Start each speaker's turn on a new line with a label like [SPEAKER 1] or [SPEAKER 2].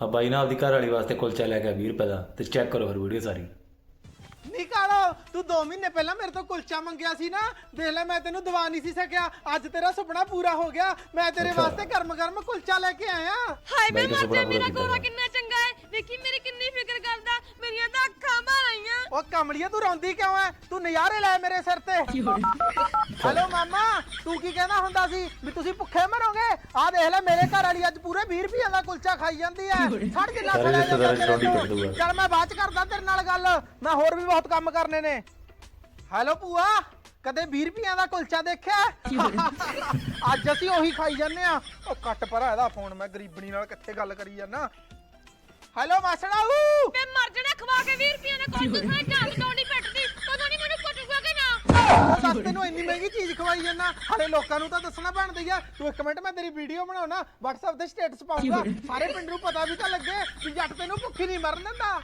[SPEAKER 1] ਆ ਬਾਈ ਨਾ ਆਪਦੀ ਘਰ ਵਾਲੀ ਵਾਸਤੇ ਕੁਲਚਾ ਲੈ ਕੇ ਆਇਆ 20 ਰੁਪਏ ਦਾ ਤੇ ਚੈੱਕ ਕਰੋ ਫਿਰ ਵੀਡੀਓ ਸਾਰੀ।
[SPEAKER 2] ਨਿਕਾਲੋ ਤੂੰ 2 ਮਹੀਨੇ ਪਹਿਲਾਂ ਮੇਰੇ ਤੋਂ ਕੁਲਚਾ ਮੰਗਿਆ ਸੀ ਨਾ ਦੇਖ ਲੈ ਮੈਂ ਤੈਨੂੰ ਦਵਾ ਨਹੀਂ ਸੀ ਸਕਿਆ ਅੱਜ ਤੇਰਾ ਸੁਪਨਾ ਪੂਰਾ ਹੋ ਗਿਆ ਮੈਂ ਤੇਰੇ
[SPEAKER 1] ਅੱਛਾ।
[SPEAKER 2] ਵਾਸਤੇ ਗਰਮ ਗਰਮ ਕੁਲਚਾ ਲੈ ਕੇ ਆਇਆ।
[SPEAKER 3] ਹਾਏ
[SPEAKER 1] ਬਾਈ
[SPEAKER 3] ਮੈਂ
[SPEAKER 1] ਦਾ
[SPEAKER 3] ਮਰ
[SPEAKER 1] ਸੁਪਨਾ
[SPEAKER 3] ਗੋਰਾ ਕਿੰਨਾ
[SPEAKER 2] ਉਹ ਕਮਲੀਏ ਤੂੰ ਰੋਂਦੀ ਕਿਉਂ ਐ? ਤੂੰ ਨਜ਼ਾਰੇ ਲੈ ਮੇਰੇ ਸਿਰ ਤੇ। ਹਲੋ ਮਾਮਾ ਤੂੰ ਕੀ ਕਹਿੰਦਾ ਹੁੰਦਾ ਸੀ ਵੀ ਤੁਸੀਂ ਭੁੱਖੇ ਮਰੋਗੇ? ਆਹ ਦੇਖ ਲੈ ਮੇਰੇ ਘਰ ਵਾਲੀ ਅੱਜ ਪੂਰੇ 20 ਰੁਪਈਆ ਦਾ ਕੁਲਚਾ ਖਾਈ ਜਾਂਦੀ ਐ। ਛੱਡ ਜਿੰਨਾ। ਤੋਂ। ਚੱਲ ਮੈਂ ਬਾਅਦ ਚ ਕਰਦਾ ਤੇਰੇ ਨਾਲ ਗੱਲ। ਮੈਂ ਹੋਰ ਵੀ ਬਹੁਤ ਕੰਮ ਕਰਨੇ ਨੇ। ਹੈਲੋ ਭੂਆ ਕਦੇ 20 ਰੁਪਈਆ ਦਾ ਕੁਲਚਾ ਦੇਖਿਆ? ਅੱਜ ਅਸੀਂ ਉਹੀ ਖਾਈ ਜਾਂਦੇ ਆ। ਉਹ ਕੱਟ ਪਰਾ ਇਹਦਾ ਫੋਨ ਮੈਂ ਗਰੀਬਣੀ ਨਾਲ ਕਿੱਥੇ ਗੱਲ ਕਰੀ ਜਾਂਦਾ ਹੈਲੋ ਮਾਸੜਾਊ
[SPEAKER 3] ਮੈਂ ਮਰ ਜਾਣਾ ਖਵਾ ਕੇ 20 ਰੁਪਏ ਦਾ ਕੋਈ ਤੁਸੀਂ ਜਾਂ ਟੋਣੀ ਪੈਟਦੀ ਕਦੋਂ ਨਹੀਂ ਮੈਨੂੰ ਕੁੱਟੂਗਾ ਕਿ ਨਾ?
[SPEAKER 2] ਉਹ ਦੱਸ ਤੈਨੂੰ ਇੰਨੀ ਮਹਿੰਗੀ ਚੀਜ਼ ਖਵਾਈ ਜਾਂਦਾ। ਹਲੇ ਲੋਕਾਂ ਨੂੰ ਤਾਂ ਦੱਸਣਾ ਬਣਦੀ ਆ। ਤੂੰ ਇੱਕ ਮਿੰਟ ਮੈਂ ਤੇਰੀ ਵੀਡੀਓ ਬਣਾਉਣਾ। WhatsApp ਤੇ ਸਟੇਟਸ ਪਾਉਂਗਾ ਸਾਰੇ ਪਿੰਡ ਨੂੰ ਪਤਾ ਵੀ ਤਾਂ ਲੱਗੇ ਕਿ ਜੱਟ ਤੈਨੂੰ ਭੁੱਖੀ ਨਹੀਂ ਮਰਨ ਦਿੰਦਾ।